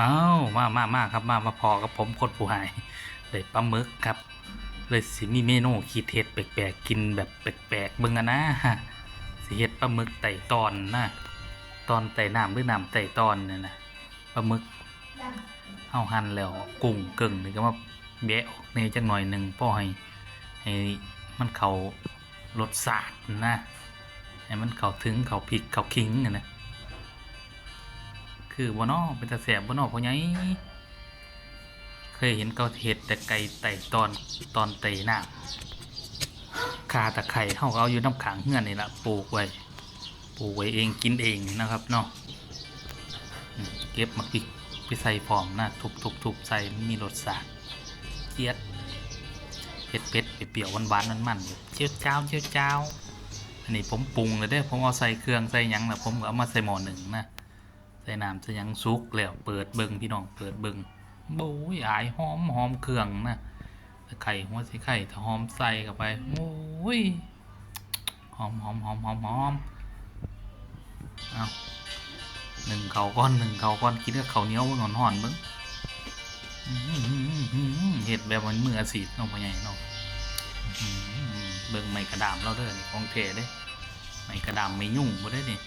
อ้าวมามามาครับมามาพอกับผมคนผู้หายเลยปลาหมึกครับ เลยสิมีเมนูขีดเห็ดแปลกๆกินแบบแปลกๆเบิ่งอะนะสิเห็ดปลาหมึกไต่ตอนนะตอนไต่น้ำหรือน้ำไต่ตอนเนี่ยนะปลาหมึกเฮาหั่นแล้วกุ้งเกิ่งนี่ก็มาแบะออกในจักหน่อยหนึ่งพ่อให้ให้มันเขารสชาตินะให้มันเข้าถึงเข้าพริกเข้าขิงนะ คือบนอเป็นตาแสบบนอเพราไงเคยเห็นเขาเห็ดแต่ไก่ไต่ตอนตอนไต่น้ำคาตะไคร่เฮาเอาอยู่น้ำขังเฮือนนี่ละปลูกไว้ปลูกไว้เองกินเองนะครับเนาะอืมเก็บมาปิกไปใส่พรอมนะทุบทุบทุบใส่มีรสชาติเจี๊ยดเผ็ดเผ็ดเปรี้ยวๆหวานๆมันมันๆเจียวจ้าเจียวจ้าอันนี้ผมปรุงเลยเด้ผมเอาใส่เครื่องใส่ยังแล้วผมเอามาใส่หม้อหนึ่งนะ ส่น้ำใส่ยังสุกแล้วเปิดเบิงพี่น้องเปิดเบิงโอ้ยอายหอมหอมเครื่องนะไคร่หัวใส่ไข่ถ้าหอมใส่เข้าไปโอ้ยหอมหอมหอมหอมหอมเอาหนึ่งเขาก้อนหนึ่งเขาก้อนกินกับข้าเหนียวเบิ่งห่อนเบิงเห็ดแบบมันมืออาชีพน้องพ่อใหญ่น้อหือเบิ่งไม่กระดามเราเด้อนี่ของเทเด้ไม่กระดามไม่ยุ่งบ่ได้นี่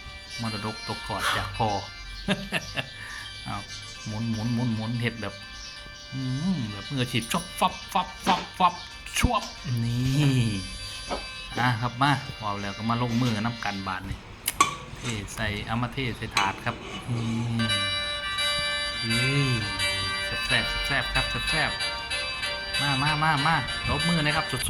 มรดกตกกอดจากพ่อ เอาหมุนหมุนหมุนหมุนเห็ดแบบแบบมืออาชีพชอบฟับฟับฟับฟับชวบนี่อะครับมาว้าวแล้วก็มาลงมือน้ำกันบานนี่เทใส่อามาเทใส่ถาดครับนี่นี่แซ่บแซ่บแซ่บครับแซ่บมามามามาลบมือนะครับสุด